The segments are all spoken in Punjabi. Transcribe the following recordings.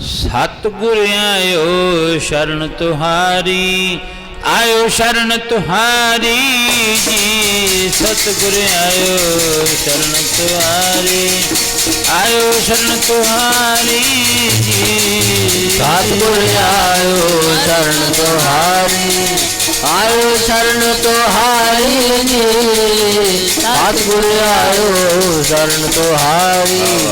ਸਤਿਗੁਰ ਆਇਓ ਸ਼ਰਨ ਤੁਹਾਰੀ, ਆਇਓ ਸ਼ਰਨ ਤੁਹਾਰੀ ਜੀ। ਸਤਿਗੁਰ ਆਇਓ ਸ਼ਰਨ ਤੁਹਾਰੀ, ਆਇਓ ਸ਼ਰਨ ਤੁਹਾਰੀ ਜੀ। ਸਤਿਗੁਰ ਆਇਓ ਸ਼ਰਨ ਤੁਹਾਰੀ, ਆਇਓ ਸ਼ਰਨ ਤੁਹਾਰੀ ਜੀ। ਸਤਿਗੁਰ ਆਇਓ ਸ਼ਰਨ ਤੁਹਾਰੀ।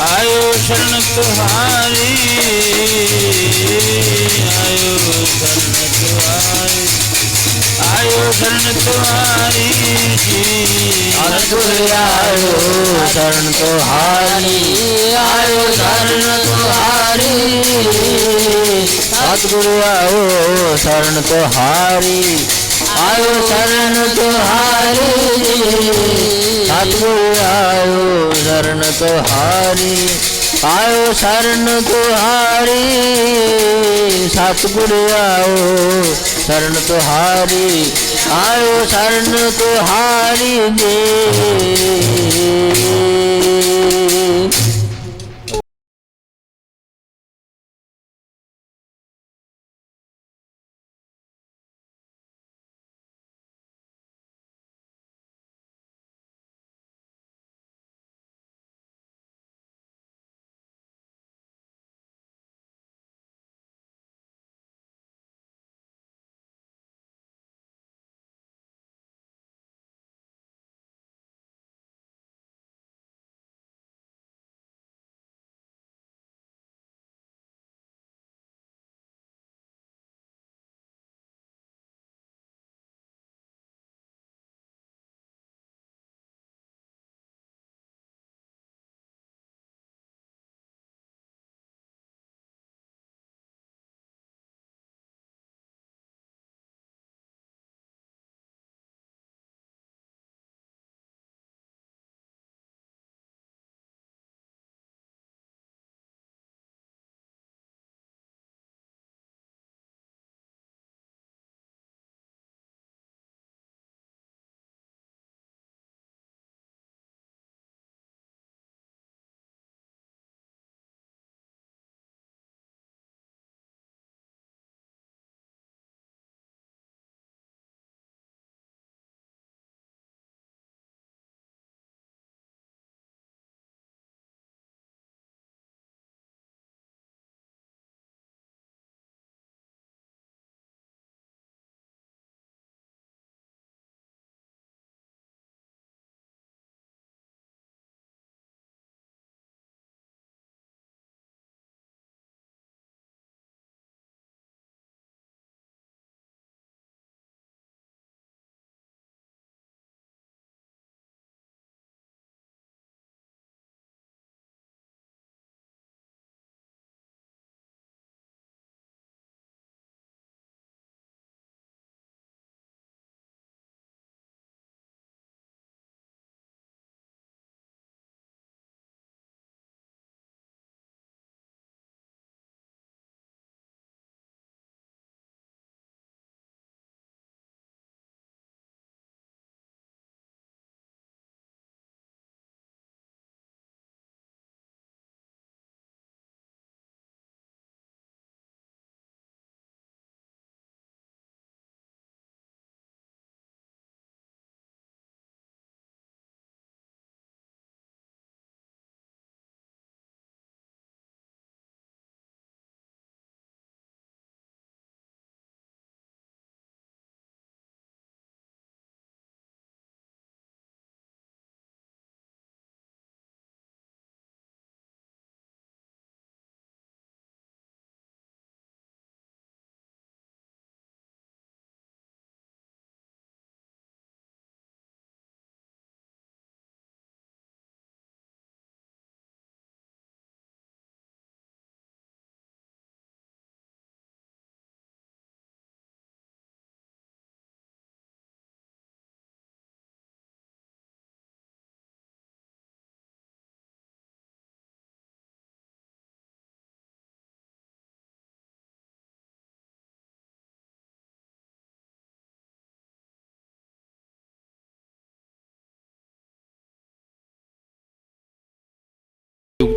ਆਇਓ ਸ਼ਰਨ ਤੁਹਾਰੀ, ਆਇਓ ਸ਼ਰਨ ਤੁਹਾਰੀ, ਆਇਓ ਸ਼ਰਨ ਤੁਹਾਰੀ ਜੀ। ਸਤਿਗੁਰ ਆਇਓ ਸ਼ਰਨ ਤੁਹਾਰੀ, ਆਇਓ ਸ਼ਰਨ ਤੁਹਾਰੀ। ਸਤਿਗੁਰੂ ਆਇਓ ਸ਼ਰਨ ਤੁਹਾਰੀ। ਆਇਓ ਸ਼ਰਨ ਤੁਹਾਰੀ ਸਤਿਗੁਰ ਆਇਓ ਸ਼ਰਨ ਤੁਹਾਰੀ ਆਇਓ ਸ਼ਰਨ ਤੁਹਾਰੀ ਸਤਿਗੁਰ ਆਇਓ ਸ਼ਰਨ ਤੁਹਾਰੀ, ਆਇਓ ਸ਼ਰਨ ਤੁਹਾਰੀ ਜੀ।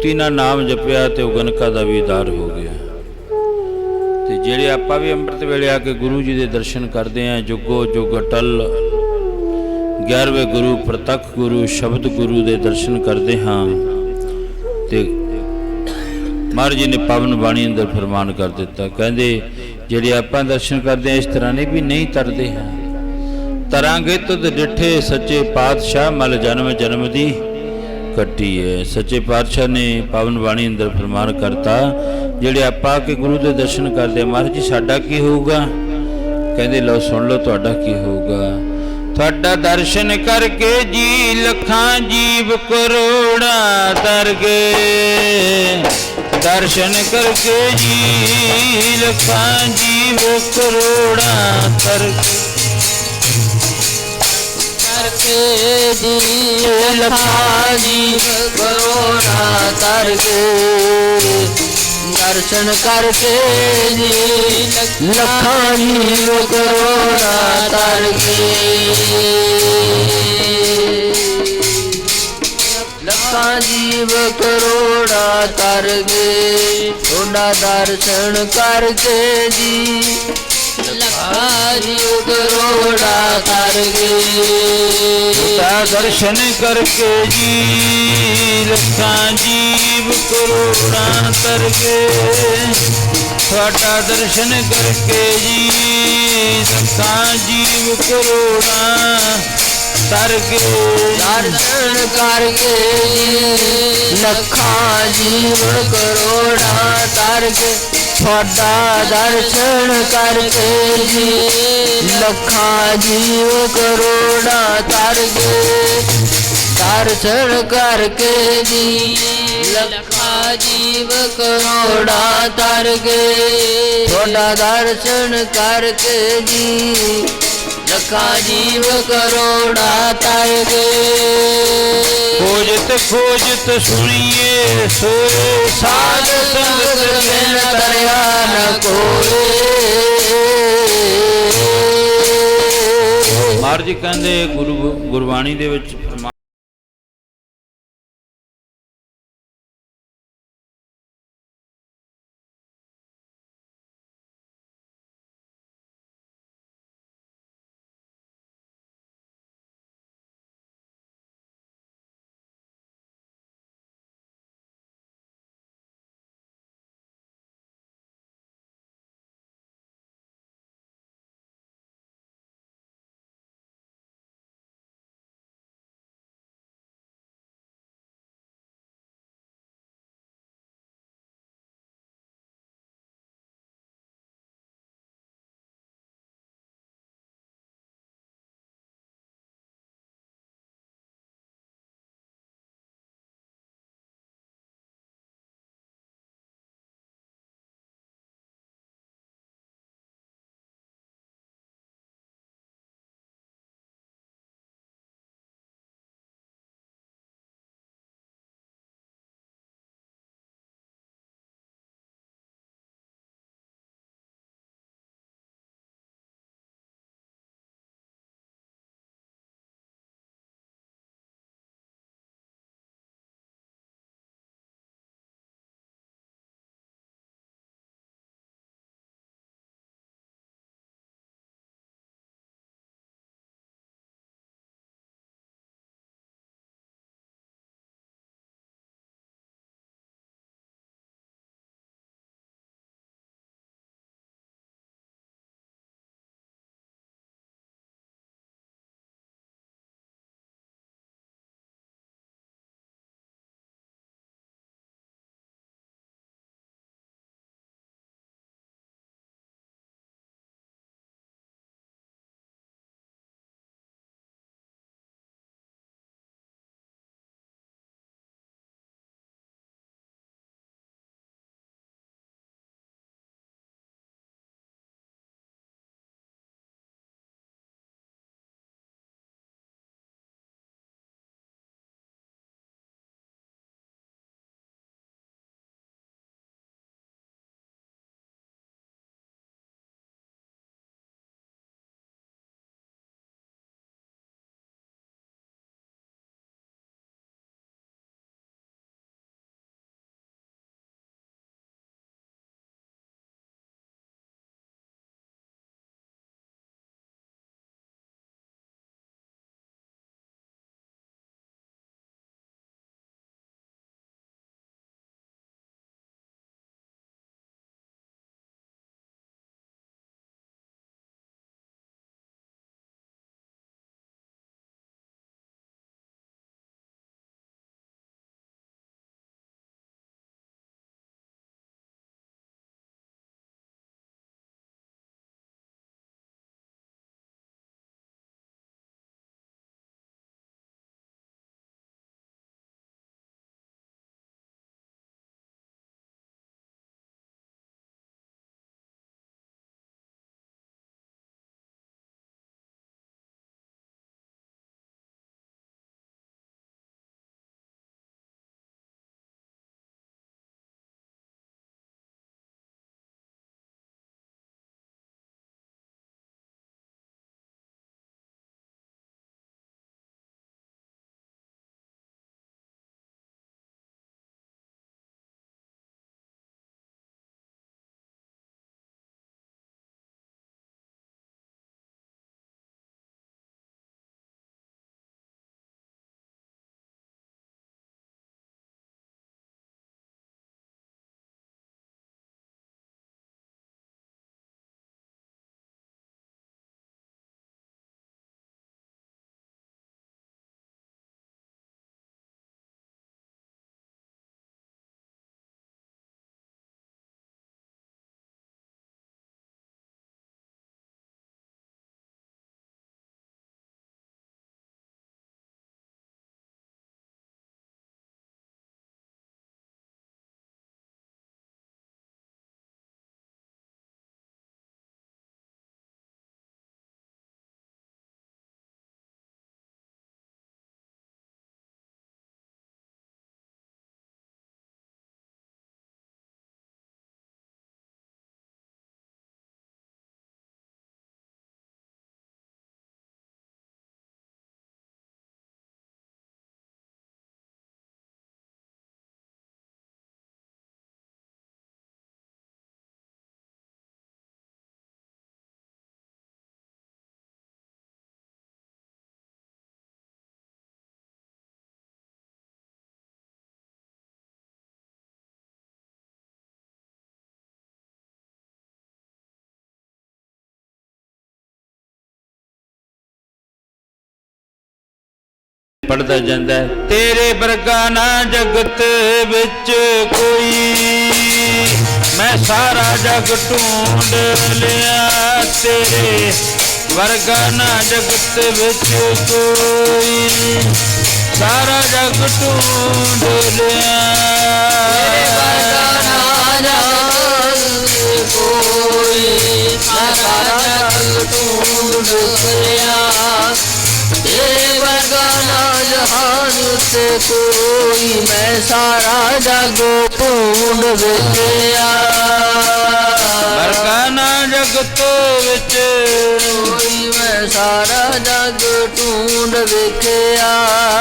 ਯੁਕਤੀ ਨਾਲ ਨਾਮ ਜਪਿਆ ਤੇ ਉਹ ਗਨਕਾ ਦਾ ਵੀ ਦਾਰ ਹੋ ਗਿਆ। ਤੇ ਜਿਹੜੇ ਆਪਾਂ ਵੀ ਅੰਮ੍ਰਿਤ ਵੇਲੇ ਆ ਕੇ ਗੁਰੂ ਜੀ ਦੇ ਦਰਸ਼ਨ ਕਰਦੇ ਆਂ, ਜੁਗੋ ਜੁਗ ਅਟਲ 11ਵੇਂ ਗੁਰੂ, ਪ੍ਰਤੱਖ ਗੁਰੂ, ਸ਼ਬਦ ਗੁਰੂ ਦੇ ਦਰਸ਼ਨ ਕਰਦੇ ਹਾਂ ਤੇ ਮਹਾਰਾਜ ਜੀ ਨੇ ਪਾਵਨ ਬਾਣੀ ਅੰਦਰ ਫਰਮਾਨ ਕਰ ਦਿੱਤਾ। ਕਹਿੰਦੇ, ਜਿਹੜੇ ਆਪਾਂ ਦਰਸ਼ਨ ਕਰਦੇ ਆ, ਇਸ ਤਰ੍ਹਾਂ ਨੇ ਵੀ ਨਹੀਂ ਤਰਦੇ ਹਾਂ। ਤਰਾਂਗੇ ਤੁਧ ਡਿਠੇ ਸੱਚੇ ਪਾਤਸ਼ਾਹ, ਮਲ ਜਨਮ ਜਨਮ ਦੀ। ਕੱਟੀ ਹੈ ਸੱਚੇ ਪਾਤਸ਼ਾਹ ਨੇ ਪਾਵਨ ਬਾਣੀ ਅੰਦਰ ਫਰਮਾਨ ਕਰਤਾ, ਜਿਹੜੇ ਆਪਾਂ ਕੇ ਗੁਰੂ ਦੇ ਦਰਸ਼ਨ ਕਰਦੇ ਮਹਾਰਾਜ ਜੀ, ਸਾਡਾ ਕੀ ਹੋਊਗਾ? ਕਹਿੰਦੇ, ਲਓ, ਸੁਣ ਲਓ, ਤੁਹਾਡਾ ਕੀ ਹੋਊਗਾ? ਤੁਹਾਡਾ ਦਰਸ਼ਨ ਕਰਕੇ ਜੀ ਲੱਖਾਂ ਜੀਵ ਕਰੋੜਾਂ ਤਰ ਗਏ ਦਰਸ਼ਨ ਕਰਕੇ ਜੀ ਲੱਖਾਂ ਜੀਵ ਕਰੋੜਾਂ ਤਰ ਗਏ ਕਰਕੇ ਜੀ ਲਖਾਂ ਜੀ ਕਰੋਨਾ ਤਰ ਕੇ ਦਰਸ਼ਨ ਕਰਕੇ ਜੀ। ਲੱਖਾਂ ਜੀ ਕਰੋਨਾ ਤਰ ਕੇ ਲੱਖਾਂ ਜੀਵ ਕਰੋੜਾ ਤਰ ਗਏ ਤੁਹਾਡਾ ਦਰਸ਼ਨ ਕਰਕੇ ਜੀ। ਲੱਖਾਂ ਜੀਵ ਕਰੋੜਾ ਤਰ ਗਏ ਤਾ ਦਰਸ਼ਨ ਕਰਕੇ ਜੀ ਲੱਖਾਂ ਜੀਵ ਕਰੋੜਾਂ ਤਰ ਗਏ ਤੁਹਾਡਾ ਦਰਸ਼ਨ ਕਰਕੇ ਜੀ ਲੱਖਾਂ ਜੀਵ ਕਰੋੜਾਂ ਤਰ ਤੁਹਾਡਾ ਦਰਸ਼ਨ ਕਰਕੇ ਜੀ। ਲੱਖਾਂ ਜੀਵ ਕਰੋੜਾਂ ਤਰ ਗਏ। ਦਰਸ਼ਨ ਕਰਕੇ ਜੀ। ਲੱਖਾਂ ਜੀਵ ਕਰੋੜਾਂ ਤਰ ਗਏ। ਤੁਹਾਡਾ ਦਰਸ਼ਨ ਕਰਕੇ ਜੀ। ਲੱਖਾਂ ਜੀਵ ਕਰੋੜਾ ਤਰ ਗਏ। ਖੋਜਤ ਖੋਜਤ ਸੁਣੀਏ ਸਾਧ ਸੰਗਤ ਬਿਨ ਬਿਨ ਦਰਿਆ ਨ ਕੋਏ। ਮਹਾਰਾਜ ਜੀ ਕਹਿੰਦੇ ਗੁਰੂ ਗੁਰਬਾਣੀ ਦੇ ਵਿੱਚ ਪੜਦਾ ਜਾਂਦਾ ਹੈ, ਤੇਰੇ ਵਰਗਾ ਨਾ ਜਗਤ ਵਿੱਚ ਕੋਈ। ਮੈਂ ਸਾਰਾ ਜਗ ਢੂੰਡ ਲਿਆ ਤੇਰੇ ਵਰਗਾ ਨਾ ਜਗਤ ਵਿੱਚ ਕੋਈ। ਸਾਰਾ ਜਗ ਢੂੰਡ ਲਿਆ। ਤੇਰੇ ਵਰਗਾ ਨਾ ਜਗ ਕੋਈ। ਸਾਰਾ ਜਗ ਢੂੰਡ ਲਿਆ ਤੇਰੇ ਵਰਗਾ ਨਾ ਜਹਾਨ ਉੱਤੇ ਕੋਈ ਮੈਂ ਸਾਰਾ ਜਗ ਢੂੰਡ ਵੇਖਿਆ ਵਰਗਾ ਨਾ ਜਗਤ ਵਿੱਚ ਕੋਈ ਮੈਂ ਸਾਰਾ ਜਗ ਢੂੰਡ ਵੇਖਿਆ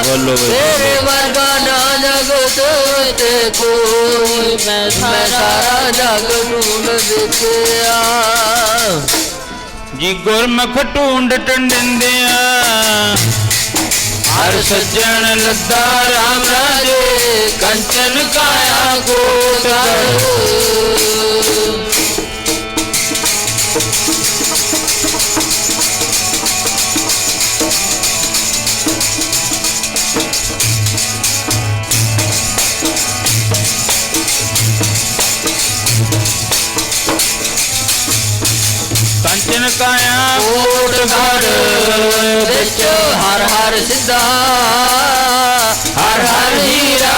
ਬੋਲੋ ਬਈ। ਤੇਰੇ ਵਰਗਾ ਨਾ ਜਗਤ ਤੇ ਕੋਈ ਮੈਂ ਸਾਰਾ ਜਗ ਢੂੰਡ ਵੇਖਿਆ ਜੀ ਗੁਰਮੁਖ ਢੂੰਡ ਟੰਡਿੰਦਿਆਂ। ਹਰ ਸੱਜਣ ਲੱਦਾ ਰਾਮ ਰਾਜੇ ਕੰਚਨ ਕਾਇਆ ਕੋਟ ਕਾਇਆ ਕੋਟ ਗੜ ਵਿੱਚ ਹਰ ਹਰ ਸਿੱਧਾ। ਹਰ ਹਰ ਹੀਰਾ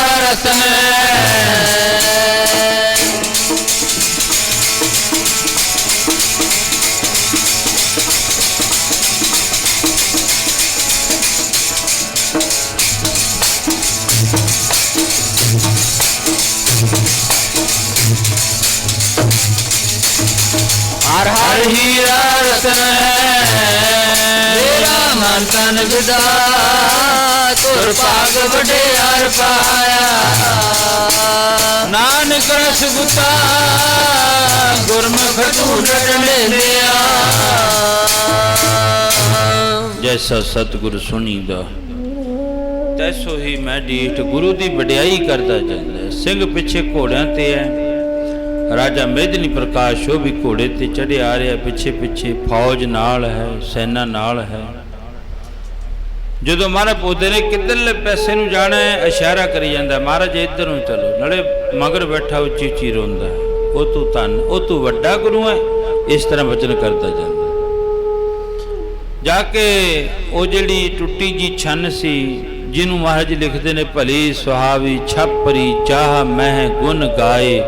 ਹਰ ਹਰ ਹੀਰਾ ਰਤਨ ਮੇਰਾ ਮਨ ਤਨ ਵਿਦਾ। ਤੁਰ ਭਾਗ ਵਡਿਆਰ ਪਾਇਆ। ਨਾਨਕ ਰਸ ਗੁਤਾ। ਗੁਰਮੁਖ ਢੂੰਡ ਟੰਡਿੰਦਿਆਂ ਜੈਸਾ ਸਤਿਗੁਰ ਸੁਣੀਦਾ, ਤੈਸੋ ਹੀ ਮੈਂ ਡੀਠ ਗੁਰੂ ਦੀ ਵਡਿਆਈ ਕਰਦਾ ਜਾਂਦਾ। ਸਿੰਘ ਪਿੱਛੇ ਘੋੜਿਆਂ ਤੇ ਹੈ। ਰਾਜਾ ਮੇਦਨੀ ਪ੍ਰਕਾਸ਼ ਉਹ ਵੀ ਘੋੜੇ ਤੇ ਚੜਿਆ ਆ ਰਿਹਾ, ਪਿੱਛੇ ਪਿੱਛੇ ਫੌਜ ਨਾਲ ਹੈ, ਸੈਨਾ ਨਾਲ ਹੈ। ਜਦੋਂ ਮਹਾਰਾਜ ਪੁੱਛਦੇ ਨੇ, ਕਿੱਧਰਲੇ ਪੈਸੇ ਨੂੰ ਜਾਣਾ ਹੈ? ਇਸ਼ਾਰਾ ਕਰੀ ਜਾਂਦਾ, ਮਹਾਰਾਜ ਇੱਧਰ ਨੂੰ ਚਲੋ, ਨਾਲੇ ਮਗਰ ਬੈਠਾ ਉੱਚੀ ਉੱਚੀ ਰੋਂਦਾ ਹੈ। ਉਹ ਤੂੰ ਧੰਨ, ਉਹ ਤੂੰ ਵੱਡਾ ਗੁਰੂ ਹੈ। ਇਸ ਤਰ੍ਹਾਂ ਵਚਨ ਕਰਦਾ ਜਾਂਦਾ ਜਾ ਕੇ ਉਹ ਜਿਹੜੀ ਟੁੱਟੀ ਜੀ ਛੰਨ ਸੀ, ਜਿਹਨੂੰ ਮਹਾਰਾਜ ਲਿਖਦੇ ਨੇ, ਭਲੀ ਸੁਹਾਵੀ ਛਪਰੀ ਚਾਹ ਮਹਿ ਗੁਣ ਗਾਏ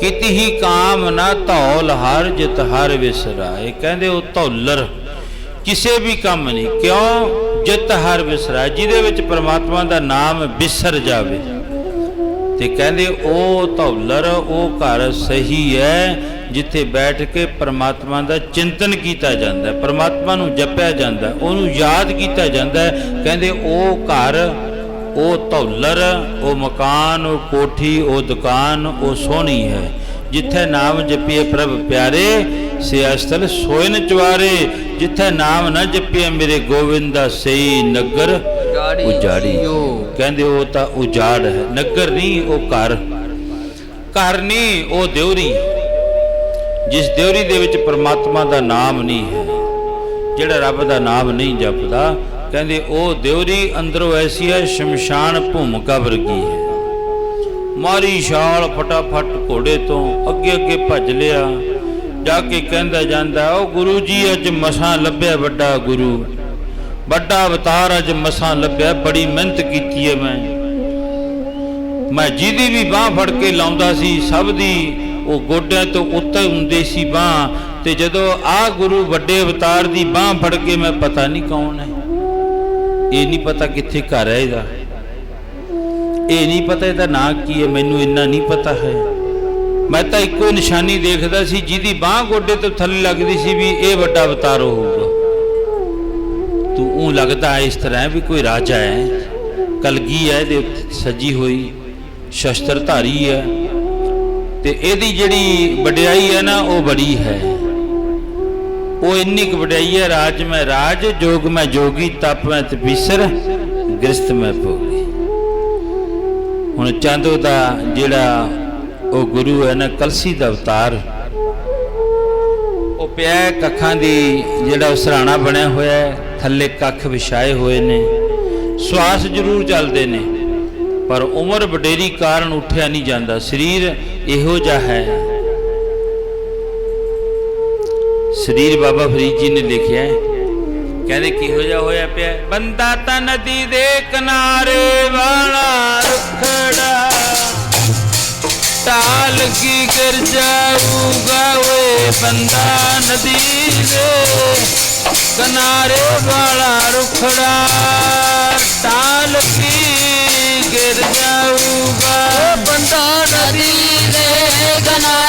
ਕਿਤੀ ਹੀ ਕਾਮ ਨਾ ਧੌਲ ਹਰ ਜਿਤ ਹਰ ਵਿਸਰਾਏ। ਕਹਿੰਦੇ ਉਹ ਧੌਲਰ ਕਿਸੇ ਵੀ ਕੰਮ ਨਹੀਂ। ਕਿਉਂ? ਜਿਤ ਹਰ ਵਿਸਰਾਏ। ਜਿਹਦੇ ਵਿੱਚ ਪ੍ਰਮਾਤਮਾ ਦਾ ਨਾਮ ਵਿਸਰ ਜਾਵੇ। ਤੇ ਕਹਿੰਦੇ ਉਹ ਧੌਲਰ ਉਹ ਘਰ ਸਹੀ ਹੈ ਜਿੱਥੇ ਬੈਠ ਕੇ ਪਰਮਾਤਮਾ ਦਾ ਚਿੰਤਨ ਕੀਤਾ ਜਾਂਦਾ ਹੈ। ਪ੍ਰਮਾਤਮਾ ਨੂੰ ਜਪਿਆ ਜਾਂਦਾ ਹੈ, ਉਹਨੂੰ ਯਾਦ ਕੀਤਾ ਜਾਂਦਾ ਹੈ। ਕਹਿੰਦੇ ਉਹ ਘਰ ਉਹ ਧੌਲਰ ਉਹ ਮਕਾਨ ਉਹ ਕੋਠੀ ਉਹ ਦੁਕਾਨ ਉਹ ਸੋਹਣੀ ਹੈ। ਜਿੱਥੇ ਨਾਮ ਜਪੀਏ ਪ੍ਰਭ ਪਿਆਰੇ ਸੇ ਅਸਤਲ ਸੋਇਨ ਚਵਾਰੇ ਜਿੱਥੇ ਨਾਮ ਨਾ ਜਪੀਏ ਮੇਰੇ ਗੋਵਿੰਦਾ ਸਈ ਨਗਰ ਉਜਾੜੀ ਕਹਿੰਦੇ ਉਹ ਤਾਂ ਉਜਾੜ ਹੈ। ਨਗਰ ਨਹੀਂ ਉਹ ਘਰ। ਘਰ ਨਹੀਂ ਉਹ ਦਿਉਰੀ ਜਿਸ ਦਿਉਰੀ ਦੇ ਵਿੱਚ ਪ੍ਰਮਾਤਮਾ ਦਾ ਨਾਮ ਨਹੀਂ ਹੈ ਜਿਹੜਾ ਰੱਬ ਦਾ ਨਾਮ ਨਹੀਂ ਜਪਦਾ ਕਹਿੰਦੇ, ਉਹ ਦਿਉਰੀ ਅੰਦਰੋਂ ਐਸੀ ਹੈ, ਸ਼ਮਸ਼ਾਨ ਭੂਮਿਕਾ ਵਰਗੀ ਹੈ? ਮਾਰੀ ਛਾਲ ਫਟਾਫਟ ਘੋੜੇ ਤੋਂ ਅੱਗੇ ਅੱਗੇ ਭੱਜ ਲਿਆ। ਜਾ ਕੇ ਕਹਿੰਦਾ ਜਾਂਦਾ, ਉਹ ਗੁਰੂ ਜੀ, ਅੱਜ ਮਸਾਂ ਲੱਭਿਆ ਵੱਡਾ ਗੁਰੂ। ਵੱਡਾ ਅਵਤਾਰ ਅੱਜ ਮਸਾਂ ਲੱਭਿਆ, ਬੜੀ ਮਿਹਨਤ ਕੀਤੀ ਹੈ ਮੈਂ। ਮੈਂ ਜਿਹਦੀ ਵੀ ਬਾਹ ਫੜ ਕੇ ਲਾਉਂਦਾ ਸੀ, ਸਭ ਦੀ ਉਹ ਗੋਡਿਆਂ ਤੋਂ ਉੱਤੇ ਹੁੰਦੇ ਸੀ ਬਾਹ। ਤੇ ਜਦੋਂ ਆ ਗੁਰੂ ਵੱਡੇ ਅਵਤਾਰ ਦੀ ਬਾਹ ਫੜ ਕੇ, ਮੈਂ ਪਤਾ ਨਹੀਂ ਕੌਣ ਹੈ। ਇਹ ਨਹੀਂ ਪਤਾ ਕਿੱਥੇ ਘਰ ਹੈ ਇਹਦਾ। ਇਹ ਨਹੀਂ ਪਤਾ ਇਹਦਾ ਨਾਂ ਕੀ ਹੈ, ਮੈਨੂੰ ਇੰਨਾ ਨਹੀਂ ਪਤਾ ਹੈ। ਮੈਂ ਤਾਂ ਇੱਕੋ ਨਿਸ਼ਾਨੀ ਦੇਖਦਾ ਸੀ, ਜਿਹਦੀ ਬਾਹ ਗੋਡੇ ਤੋਂ ਥੱਲੇ ਲੱਗਦੀ ਸੀ ਵੀ ਇਹ ਵੱਡਾ ਅਵਤਾਰ ਹੋਊਗਾ। ਤੂੰ ਉਹ ਲੱਗਦਾ ਹੈ ਇਸ ਤਰ੍ਹਾਂ ਵੀ ਕੋਈ ਰਾਜਾ ਹੈ। ਕਲਗੀ ਹੈ, ਇਹਦੇ ਸੱਜੀ ਹੋਈ ਸ਼ਸਤਰ ਧਾਰੀ ਹੈ। ਤੇ ਇਹਦੀ ਜਿਹੜੀ ਵਡਿਆਈ ਹੈ ਨਾ, ਉਹ ਬੜੀ ਹੈ। ਉਹ ਇੰਨੀ ਕੁ ਵਡਿਆਈ ਹੈ, ਰਾਜ ਮੈਂ ਰਾਜ, ਜੋਗ ਮੈਂ ਜੋਗੀ, ਤਪ ਮੈਂ ਤਪੀਸਰ ਗ੍ਰਸਤ ਮੈਂ ਭੋਗੀ। ਹੁਣ ਚਾਂਦੋ ਦਾ ਜਿਹੜਾ ਉਹ ਗੁਰੂ ਹੈ ਨਾ, ਕਲਸੀ ਦਾ ਅਵਤਾਰ, ਉਹ ਪਿਆ ਕੱਖਾਂ ਦੀ ਜਿਹੜਾ ਉਹ ਸਰਾਣਾ ਬਣਿਆ ਹੋਇਆ ਹੈ, ਥੱਲੇ ਕੱਖ ਵਿਛਾਏ ਹੋਏ ਨੇ, ਸਵਾਸ ਜ਼ਰੂਰ ਚੱਲਦੇ ਨੇ, ਪਰ ਉਮਰ ਵਡੇਰੀ ਕਾਰਨ ਉੱਠਿਆ ਨਹੀਂ ਜਾਂਦਾ, ਸਰੀਰ ਇਹੋ ਜਿਹਾ ਹੈ। ਸਰੀਰ ਬਾਬਾ ਫਰੀਦ ਜੀ ਨੇ ਲਿਖਿਆ ਹੈ। ਕਹਿੰਦੇ ਕਿਹੋ ਜਿਹਾ ਹੋਇਆ ਪਿਆ? ਬੰਦਾ ਤਾਂ ਨਦੀ ਦੇ ਕਿਨਾਰੇ ਵਾਲਾ ਰੁਖੜਾ। ਢਾਲ ਕੀ ਕਰ ਜਾਊਗਾ ਓਏ ਬੰਦਾ ਨਦੀ ਦੇ ਕਿਨਾਰੇ ਵਾਲਾ ਰੁਖੜਾ। ਢਾਲ ਕੀ ਗਿਰ ਜਾਊਗਾ? ਬੰਦਾ ਨਦੀ ਦੇ ਕਿਨਾਰੇ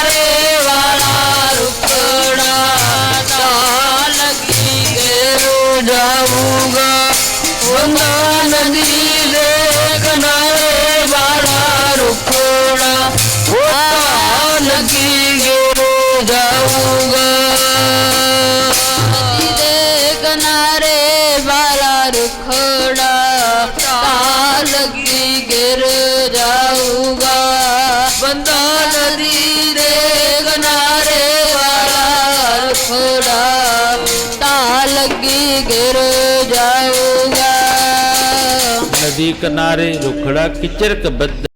ਨਦੀ ਕਿਨਾਰੇ ਰੁਖੜਾ ਕਿਚਰਕ ਕਬੱਦ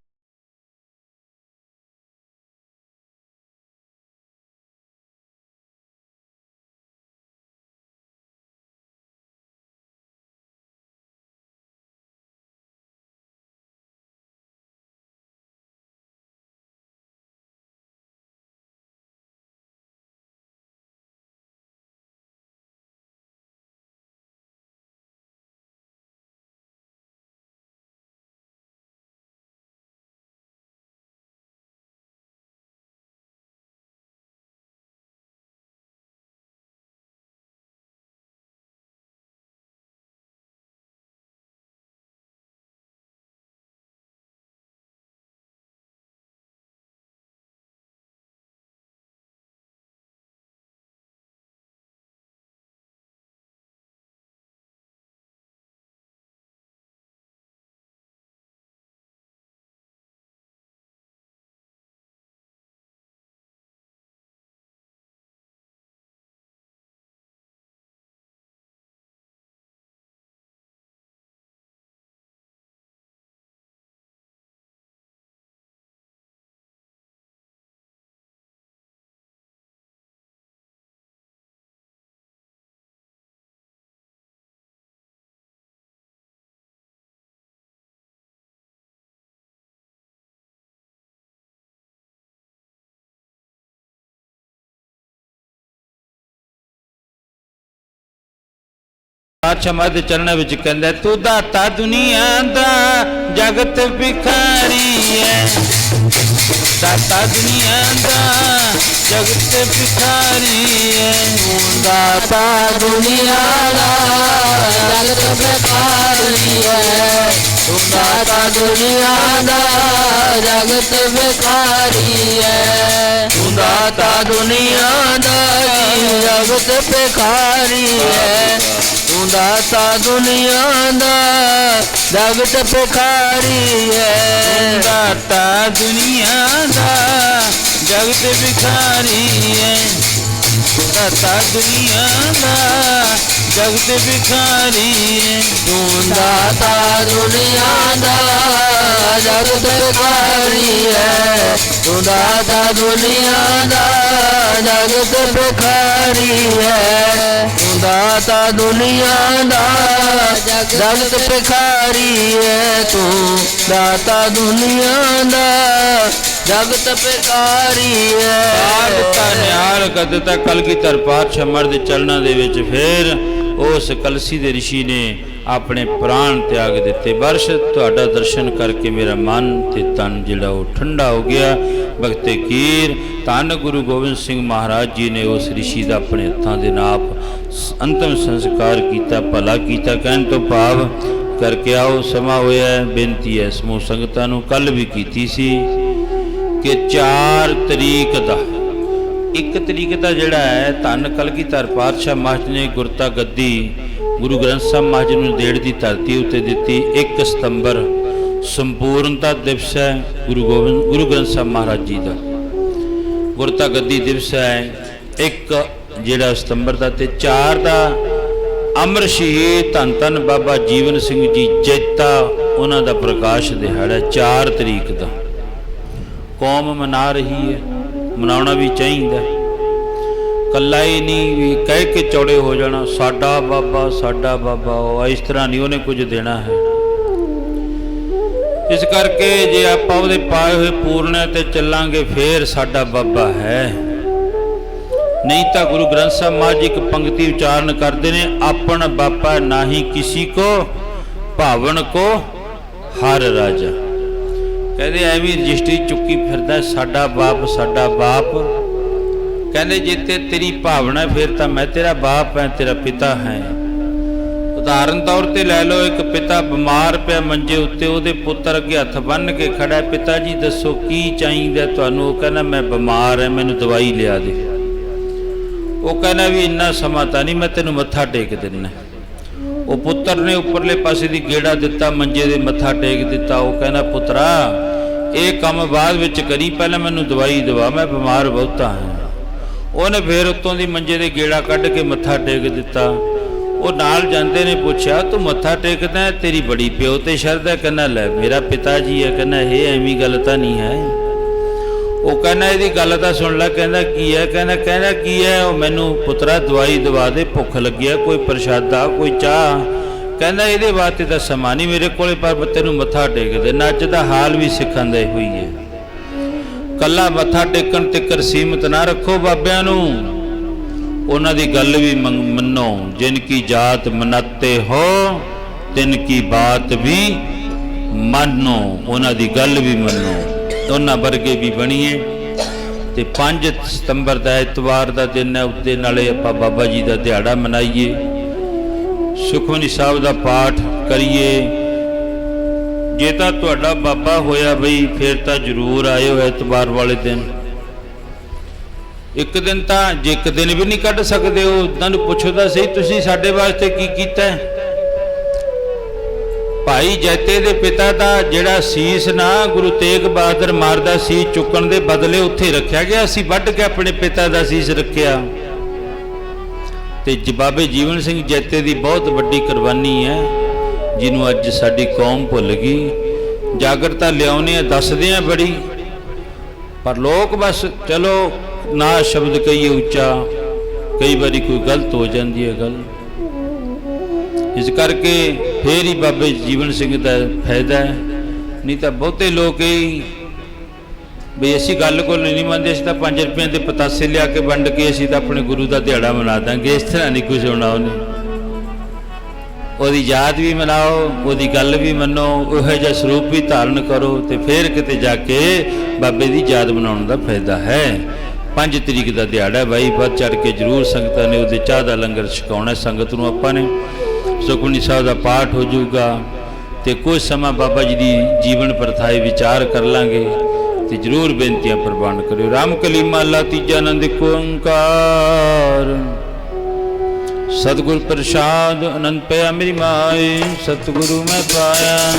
ਪਾਤਸ਼ਾਹ ਮਦ ਚਰਨਾਂ ਵਿੱਚ ਕਹਿੰਦਾ, ਤੂੰ ਦਾਤਾ ਦੁਨੀਆ ਦਾ, ਜਗਤ ਭਿਖਾਰੀ ਹੈ ਦਾਤਾ ਦੁਨੀਆ ਦਾ, ਜਗਤ ਭਿਖਾਰੀ ਹੈ ਦਾਤਾ ਦੁਨੀਆ ਦਾ, ਜਗਤ ਵਿਕਾਰੀ ਹੈ ਤੂੰ ਦਾਤਾ ਦੁਨੀਆ ਦਾ, ਜਗਤ ਵਿਕਾਰੀ ਹੈ ਤੂੰ ਦਾਤਾ ਦੁਨੀਆ ਦਾ, ਜਗਤ ਵਿਕਾਰੀ ਹੈ ਦਾਤਾ ਦੁਨੀਆ ਦਾ ਜਗਤ ਭਿਖਾਰੀ ਹੈ। ਦਾਤਾ ਦੁਨੀਆ ਦਾ ਜਗਤ ਭਿਖਾਰੀ ਹੈ। ਦਾਤਾ ਦੁਨੀਆ ਦਾ ਜਗਤ ਭਿਖਾਰੀ ਹੈ ਤੂੰ ਦਾਤਾ ਦੁਨੀਆ ਦਾ ਜਗਤ ਵਿਕਾਰੀ ਹੈ ਤੂੰ ਦਾਤਾ ਦੁਨੀਆ ਦਾ ਜਗਤ ਵਿਕਾਰੀ ਹੈ ਤੂੰ ਦਾਤਾ ਦੁਨੀਆ ਦਾ ਜਗਤ ਵਿਕਾਰੀ ਹੈ ਤੂੰ ਦਾਤਾ ਦੁਨੀਆ ਦਾ ਜਗਤ ਆਦ ਹੈ ਤਾਂ ਨਿਹਾਲ ਕਦ ਤੱਕ ਕਲਗੀਧਰ ਪਾਤਸ਼ਾਹ ਮਰਦ ਚਲਣਾ ਦੇ ਵਿੱਚ ਫਿਰ ਉਸ ਕਲਸੀ ਦੇ ઋષਿ ਨੇ ਆਪਣੇ ਪ੍ਰਾਣ ਤਿਆਗ ਦਿੱਤੇ ਬਰਸ਼ ਤੁਹਾਡਾ ਦਰਸ਼ਨ ਕਰਕੇ ਮੇਰਾ ਮਨ ਤੇ ਤਨ ਜਿਹੜਾ ਉਹ ਠੰਡਾ ਹੋ ਗਿਆ ਭਗਤੇ ਕੀਰ ਧੰਨ ਗੁਰੂ ਗੋਬਿੰਦ ਸਿੰਘ ਮਹਾਰਾਜ ਜੀ ਨੇ ਉਸ ઋષਿ ਦਾ ਆਪਣੇ ਹੱਥਾਂ ਦੇ ਨਾਲ ਸ- ਅੰਤਮ ਸੰਸਕਾਰ ਕੀਤਾ ਭਲਾ ਕੀਤਾ ਕਹਿਣ ਤੋਂ ਭਾਵ ਕਰਕੇ ਆਓ ਸਮਾਂ ਹੋਇਆ ਹੈ, ਬੇਨਤੀ ਹੈ ਸਮੂਹ ਸੰਗਤਾਂ ਨੂੰ ਕੱਲ ਵੀ ਕੀਤੀ ਸੀ ਕਿ 4 ਤਰੀਕ ਦਾ ਇੱਕ ਤਰੀਕ ਦਾ ਜਿਹੜਾ ਹੈ, ਧੰਨ ਕਲਗੀਧਰ ਪਾਤਸ਼ਾਹ ਮਹਾਰਾਜ ਨੇ ਗੁਰਤਾ ਗੱਦੀ ਗੁਰੂ ਗ੍ਰੰਥ ਸਾਹਿਬ ਮਹਾਰਾਜ ਨੂੰ ਡੇਢ ਦੀ ਧਰਤੀ ਉੱਤੇ ਦਿੱਤੀ। 1 ਸਤੰਬਰ ਸੰਪੂਰਨਤਾ ਦਿਵਸ ਹੈ ਗੁਰੂ ਗੋਬਿੰਦ, ਗੁਰੂ ਗ੍ਰੰਥ ਸਾਹਿਬ ਮਹਾਰਾਜ ਜੀ ਦਾ। ਗੁਰਤਾ ਗੱਦੀ ਦਿਵਸ ਹੈ, ਇੱਕ ਜਿਹੜਾ ਸਤੰਬਰ ਦਾ ਤੇ 4 ਦਾ ਅਮਰ ਸ਼ਹੀਦ ਧੰਨ ਧੰਨ ਬਾਬਾ ਜੀਵਨ ਸਿੰਘ ਜੀ ਜੈਤਾ, ਉਹਨਾਂ ਦਾ ਪ੍ਰਕਾਸ਼ ਦਿਹਾੜਾ 4 ਤਰੀਕ ਦਾ। ਕੌਮ ਮਨਾ ਰਹੀ ਹੈ। ਮਨਾਉਣਾ ਵੀ ਚਾਹੀਦਾ। ਕੱਲਾ ਹੀ ਨਹੀਂ ਵੀ ਕਹਿ ਕੇ ਚੌੜੇ ਹੋ ਜਾਣਾ, ਸਾਡਾ ਬਾਬਾ ਸਾਡਾ ਬਾਬਾ, ਉਹ ਇਸ ਤਰ੍ਹਾਂ ਨਹੀਂ ਉਹਨੇ ਕੁਝ ਦੇਣਾ ਹੈ। ਇਸ ਕਰਕੇ ਜੇ ਆਪਾਂ ਉਹਦੇ ਪਾਏ ਹੋਏ ਪੂਰਨੇ ਤੇ ਚੱਲਾਂਗੇ, ਫੇਰ ਸਾਡਾ ਬਾਬਾ ਹੈ। ਨਹੀਂ ਤਾਂ ਗੁਰੂ ਗ੍ਰੰਥ ਸਾਹਿਬ ਮਹਾਰਾਜ ਇੱਕ ਪੰਕਤੀ ਉਚਾਰਨ ਕਰਦੇ ਨੇ, ਆਪਣ ਬਾਪਾ ਨਾਹੀ ਕਿਸੀ ਕੋ, ਭਾਵਨ ਕੋ, ਹਰ ਰਾਜਾ। ਕਹਿੰਦੇ ਐਵੇਂ ਰਜਿਸਟਰੀ ਚੁੱਕੀ ਫਿਰਦਾ ਸਾਡਾ ਬਾਪ ਸਾਡਾ ਬਾਪ। ਕਹਿੰਦੇ ਜੇ ਤੇ ਤੇਰੀ ਭਾਵਨਾ ਫਿਰ ਤਾਂ ਮੈਂ ਤੇਰਾ ਬਾਪ ਹਾਂ ਤੇਰਾ ਪਿਤਾ ਹਾਂ। ਉਦਾਹਰਨ ਤੌਰ ਤੇ ਲੈ ਲਓ, ਇੱਕ ਪਿਤਾ ਬਿਮਾਰ ਪਿਆ ਮੰਜੇ ਉੱਤੇ, ਉਹਦੇ ਪੁੱਤਰ ਅੱਗੇ ਹੱਥ ਬੰਨ੍ਹ ਕੇ ਖੜਾ ਪਿਤਾ ਜੀ ਦੱਸੋ ਕੀ ਚਾਹੀਦਾ ਤੁਹਾਨੂੰ? ਉਹ ਕਹਿੰਦਾ, ਮੈਂ ਬਿਮਾਰ ਹਾਂ ਮੈਨੂੰ ਦਵਾਈ ਲਿਆ ਦੇ। ਉਹ ਕਹਿੰਦਾ ਵੀ ਇੰਨਾ ਸਮਾਂ ਤਾਂ ਨਹੀਂ, ਮੈਂ ਤੈਨੂੰ ਮੱਥਾ ਟੇਕ ਦਿੰਨਾ ਉਹ ਪੁੱਤਰ ਨੇ ਉੱਪਰਲੇ ਪਾਸੇ ਦੀ ਗੇੜਾ ਦਿੱਤਾ, ਮੰਜੇ ਦੇ ਮੱਥਾ ਟੇਕ ਦਿੱਤਾ। ਉਹ ਕਹਿੰਦਾ, ਪੁੱਤਰਾ ਇਹ ਕੰਮ ਬਾਅਦ ਵਿੱਚ ਕਰੀ, ਪਹਿਲਾਂ ਮੈਨੂੰ ਦਵਾਈ ਦਵਾ, ਮੈਂ ਬਿਮਾਰ ਬਹੁਤਾ ਹਾਂ। ਉਹਨੇ ਫੇਰ ਉੱਤੋਂ ਦੀ ਮੰਜੇ ਦੇ ਗੇੜਾ ਕੱਢ ਕੇ ਮੱਥਾ ਟੇਕ ਦਿੱਤਾ। ਉਹ ਨਾਲ ਜਾਂਦੇ ਨੇ ਪੁੱਛਿਆ, ਤੂੰ ਮੱਥਾ ਟੇਕਦਾ ਤੇਰੀ ਬੜੀ ਪਿਓ ਤੇ ਸ਼ਰਧਾ ਕਹਿੰਦਾ, ਲੈ, ਮੇਰਾ ਪਿਤਾ ਜੀ ਹੈ। ਕਹਿੰਦਾ, ਇਹ ਐਵੇਂ ਗੱਲ ਤਾਂ ਨਹੀਂ ਹੈ। ਉਹ ਕਹਿੰਦਾ, ਇਹਦੀ ਗੱਲ ਤਾਂ ਸੁਣ ਲੈ। ਕਹਿੰਦਾ, ਕੀ ਹੈ? ਕਹਿੰਦਾ ਕਹਿੰਦਾ, ਕੀ ਹੈ? ਉਹ ਮੈਨੂੰ ਪੁੱਤਰਾ, ਦਵਾਈ ਦਵਾ ਦੇ, ਭੁੱਖ ਲੱਗੀ ਹੈ ਕੋਈ ਪ੍ਰਸ਼ਾਦਾ, ਕੋਈ ਚਾਹ ਕਹਿੰਦਾ ਇਹਦੇ ਵਾਸਤੇ ਤਾਂ ਸਮਾਂ ਨਹੀਂ, ਮੇਰੇ ਕੋਲੇ ਪਰ ਤੈਨੂੰ ਮੱਥਾ ਟੇਕ ਦੇ ਨੱਚ ਦਾ ਹਾਲ ਵੀ ਸਿੱਖਣ ਦੇ ਹੋਈ ਹੈ ਕੱਲਾ ਮੱਥਾ ਟੇਕਣ ਤੇ ਸੀਮਤ ਨਾ ਰੱਖੋ ਬਾਬਿਆਂ ਨੂੰ। ਉਹਨਾਂ ਦੀ ਗੱਲ ਵੀ ਮੰਨੋ ਜਿਨ ਕੀ ਜਾਤ ਮਨਾਤੇ ਹੋ, ਤਿਨ ਕੀ ਬਾਤ ਵੀ ਮੰਨੋ। ਉਹਨਾਂ ਦੀ ਗੱਲ ਵੀ ਮੰਨੋ। ਉਹਨਾਂ ਵਰਗੇ ਵੀ ਬਣੀਏ। ਤੇ 5 ਸਤੰਬਰ ਦਾ ਐਤਵਾਰ ਦਾ ਦਿਨ ਹੈ, ਉੱਤੇ ਨਾਲੇ ਆਪਾਂ ਬਾਬਾ ਜੀ ਦਾ ਦਿਹਾੜਾ ਮਨਾਈਏ। ਸੁਖਮਨੀ ਸਾਹਿਬ ਦਾ ਪਾਠ ਕਰੀਏ। ਜੇ ਤਾਂ ਤੁਹਾਡਾ ਬਾਬਾ ਹੋਇਆ ਬਈ, ਫਿਰ ਤਾਂ ਜ਼ਰੂਰ ਆਇਓ ਐਤਵਾਰ ਵਾਲੇ ਦਿਨ। ਇੱਕ ਦਿਨ ਤਾਂ ਜੇ ਇੱਕ ਦਿਨ ਵੀ ਨਹੀਂ ਕੱਢ ਸਕਦੇ ਹੋ ਉਹਨਾਂ ਨੂੰ ਪੁੱਛੋ ਤਾਂ ਸਹੀ, ਤੁਸੀਂ ਸਾਡੇ ਵਾਸਤੇ ਕੀ ਕੀਤਾ ਭਾਈ ਜੈਤੇ ਦੇ ਪਿਤਾ ਦਾ ਜਿਹੜਾ ਸੀਸ ਨਾ, ਗੁਰੂ ਤੇਗ ਬਹਾਦਰ ਮਾਰਦਾ ਸੀ, ਚੁੱਕਣ ਦੇ ਬਦਲੇ ਉੱਥੇ ਰੱਖਿਆ ਗਿਆ ਸੀ, ਵੱਢ ਕੇ ਆਪਣੇ ਪਿਤਾ ਦਾ ਸੀਸ ਰੱਖਿਆ। ਤੇ ਜ- ਬਾਬੇ ਜੀਵਨ ਸਿੰਘ ਜੈਤੇ ਦੀ ਬਹੁਤ ਵੱਡੀ ਕੁਰਬਾਨੀ ਹੈ, ਜਿਹਨੂੰ ਅੱਜ ਸਾਡੀ ਕੌਮ ਭੁੱਲ ਗਈ। ਜਾਗਰਤਾ ਲਿਆਉਨੇ ਆ ਦੱਸਦੇ ਆ ਬੜੀ। ਪਰ ਲੋਕ ਬਸ, ਚਲੋ, ਨਾ ਸ਼ਬਦ ਕਹੀਏ ਉੱਚਾ, ਕਈ ਵਾਰੀ ਕੋਈ ਗਲਤ ਹੋ ਜਾਂਦੀ ਹੈ ਗੱਲ। ਇਸ ਕਰਕੇ ਫੇਰ ਹੀ ਬਾਬੇ ਜੀਵਨ ਸਿੰਘ ਦਾ ਫਾਇਦਾ ਨਹੀਂ ਤਾਂ ਬਹੁਤੇ ਲੋਕ ਹੀ ਵੀ ਅਸੀਂ ਗੱਲ ਕੋਲ ਨਹੀਂ ਮੰਨਦੇ, ਅਸੀਂ ਤਾਂ 5 ਰੁਪਏ ਦੇ ਪਤਾਸੇ ਲਿਆ ਕੇ ਵੰਡ ਕੇ ਅਸੀਂ ਤਾਂ ਆਪਣੇ ਗੁਰੂ ਦਾ ਦਿਹਾੜਾ ਮਨਾ ਦਾਂਗੇ। ਇਸ ਤਰ੍ਹਾਂ ਨਹੀਂ ਕੁਝ ਹੋਣਾ ਉਹਨੇ। ਉਹਦੀ ਯਾਦ ਵੀ ਮਨਾਓ, ਉਹਦੀ ਗੱਲ ਵੀ ਮੰਨੋ, ਉਹੋ ਜਿਹਾ ਸਰੂਪ ਵੀ ਧਾਰਨ ਕਰੋ ਤੇ ਫਿਰ ਕਿਤੇ ਜਾ ਕੇ ਬਾਬੇ ਦੀ ਯਾਦ ਮਨਾਉਣ ਦਾ ਫਾਇਦਾ ਹੈ। 5 ਤਰੀਕ ਦਾ ਦਿਹਾੜਾ ਬਾਈ, ਵੱਧ ਚੜ ਕੇ ਜਰੂਰ ਸੰਗਤਾਂ ਨੇ ਉਹਦੇ ਚਾਹ ਦਾ ਲੰਗਰ ਛਕਾਉਣਾ ਸੰਗਤ ਨੂੰ ਆਪਾਂ ਨੇ। ਸੁਖਮਨੀ ਸਾਹਿਬ ਦਾ ਪਾਠ ਹੋ ਜਾਊਗਾ ਤੇ ਕੁਝ ਸਮਾਂ ਬਾਬਾ ਜੀ ਦੀ ਜੀਵਨ ਪ੍ਰਥਾਏ ਵਿਚਾਰ ਕਰ ਲਾਂਗੇ। ਤੇ ਜਰੂਰ ਬੇਨਤੀਆਂ ਪ੍ਰਵਾਨ ਕਰਿਓ। ਰਾਮ ਕਲੀਮਾ, ਅੱਲਾ ਤੀਜਾ ਆਨੰਦ, ਇੱਕ ਓੰਕਾਰ। ਸਤਿਗੁਰ ਪ੍ਰਸਾਦ ਅਨੰਤ ਪਿਆ ਮੇਰੀ ਮਾਏ, ਸਤਿਗੁਰੂ ਮੈਂ ਪਾਇਆ।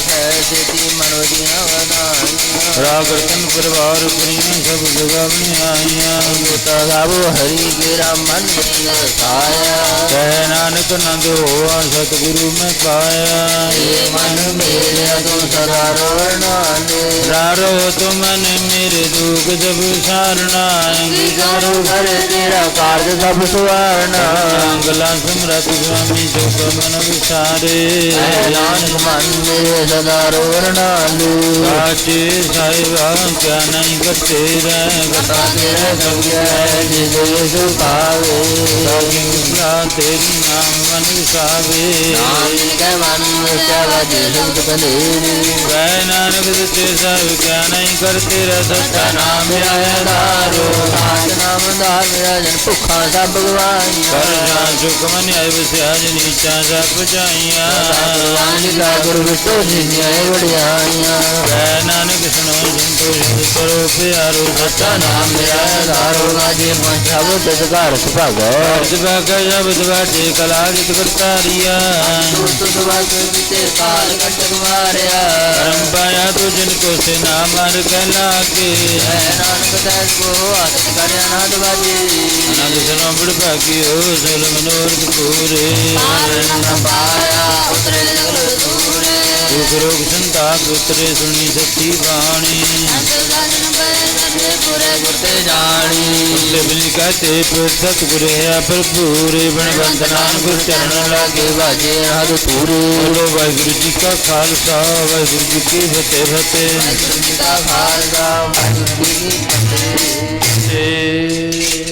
ਗੁਰਤਾ ਪਾਇਆ ਮਨੋ ਦੀਆਂ ਵਧਾਈਆਂ ਰਾਗ ਰਤਨ ਪਰਿਵਾਰ ਪ੍ਰੀਨ ਸਭ ਜਗਾਵਣੀ ਆਈਆਂ। ਗੁਰਤਾ ਸਭ ਹਰੀ ਕੀਰਾ ਮਨ ਵਿੱਚ ਸਾਇਆ। ਕਹਿ ਨਾਨਕ ਨੰਦ ਹੋਆ, ਸਤਿਗੁਰੂ ਮੈਂ ਪਾਇਆ। ਇਹ ਮਨ ਮੇਰੇ ਤੂੰ ਸਦਾ ਰੋਣਾਨੇ ਰਾਰੋ ਤੁਮਨ ਮੇਰੇ ਦੁਖ ਜਬ ਸਾਰਣਾ ਕੀ ਕਰੂ ਘਰ ਤੇਰਾ ਕਾਰਜ ਸਭ ਸੁਆਰਨਾ ਅੰਗਲਾ ਸਮਰਤ ਸੁਆਮੀ ਸੁਖ ਮਨ ਵਿਸਾਰੇ। ਨਾਨਕ ਮਨ ਮੇਰੇ ਸਦਾ ਰੋਣਾਨੇ ਸਾਚੇ ਕਿਆ ਨਹੀਂ ਕਰਤੇ ਰਹਿ ਕਥਾ ਤੇਰੇ ਸੰਗਿਆ ਜਿਸ ਦੇ ਸੁਭਾਵੇ ਸਾਗੀ ਮੁਸਲਾ ਤੇਰੀ ਨਾਮ ਮਨ ਵਿਸਾਵੇ ਨਾਮ ਕੈ ਮਨ ਸੈ ਵਜੇ ਸੁਧ ਕਨੇਰੀ ਵੈ ਨਾਨਕ ਦਿੱਤੇ ਸਭ ਕਿਆ ਨਹੀਂ ਕਰਤੇ ਰਹਿ ਸਤਾ ਨਾਮ ਆਇਆ ਦਾਰੋ ਸਾਚ ਨਾਮ ਦਾ ਮੇਰਾ ਜਨ ਭੁੱਖਾ ਸਭ ਭਗਵਾਨ ਕਰ ਜਾ ਸੁਖ ਮਨ ਆਇ ਵਸਿਆ ਜਨੀਚਾ ਸਭ ਜਾਈਆਂ। ਦਾ ਗੁਰੂ ਵਿਟੋ ਜਿਨਿਆ ਵਡਿਆਈਆਂ। ਵੈ ਨਾਨਕ ਸੁਨੋ ਸੰਤੋਸ਼ ਕਰੋ ਪਿਆਰੋ ਸਤਾ ਨਾਮ ਮੇਰਾ ਧਾਰੋ ਰਾਜੇ ਸਭ ਤਿਸ ਘਰ ਸੁਭਾਗੋ ਅਰਜ ਬਾਗਾ ਸ਼ਬਦ ਬਾਟੇ ਕਲਾ ਜਿਤ ਕਰਤਾਰੀਆ ਤੁਤ ਵਸ ਤੇ ਕਾਲ ਕਟਕ ਮਾਰਿਆ ਕਰਮ ਪਾਇਆ ਤੋ ਜਿਨ ਕੋ ਸੇ ਨਾ ਮਰ ਕਹਿ ਲਾਗੇ ਨਾਨਕ ਦਾਸ ਕੋ ਆਦਿ ਕਰ ਅਨਾਦ ਬਾਜੀ ਅਨੰਦ ਸਰਮ ਬੜ ਭਾਗਿਓ ਸਲ ਮਨੋਰਥ ਪੂਰੇ ਪਾਰਨ ਪਾਇਆ ਉਤਰੇ ਦੁਖ ਰੋਗ ਸੰਤਾਪ ਉਤਰੇ ਸੁਣੀ ਸੱਚੀ ਬਾਣੀ। ਅੰਤ ਦਾਨ ਪੈ ਸੰਦੇ ਪੂਰੇ ਕਹਤੇ ਪੁਰ ਸਤਿਗੁਰ ਹੈ ਬਣ ਬੰਦਨਾਨ ਗੁਰ ਚਰਨ ਲਾਗੇ ਬਾਜੇ ਹਰ ਪੂਰੇ। ਬੋਲੋ ਵਾਹਿਗੁਰੂ ਜੀ ਕਾ ਖਾਲਸਾ, ਵਾਹਿਗੁਰੂ ਜੀ ਕੀ ਫਤਿਹ ਫਤਿਹ, ਵਾਹਿਗੁਰੂ ਜੀ ਕਾ ਖਾਲਸਾ, ਵਾਹਿਗੁਰੂ ਜੀ ਕੀ ਫਤਿਹ।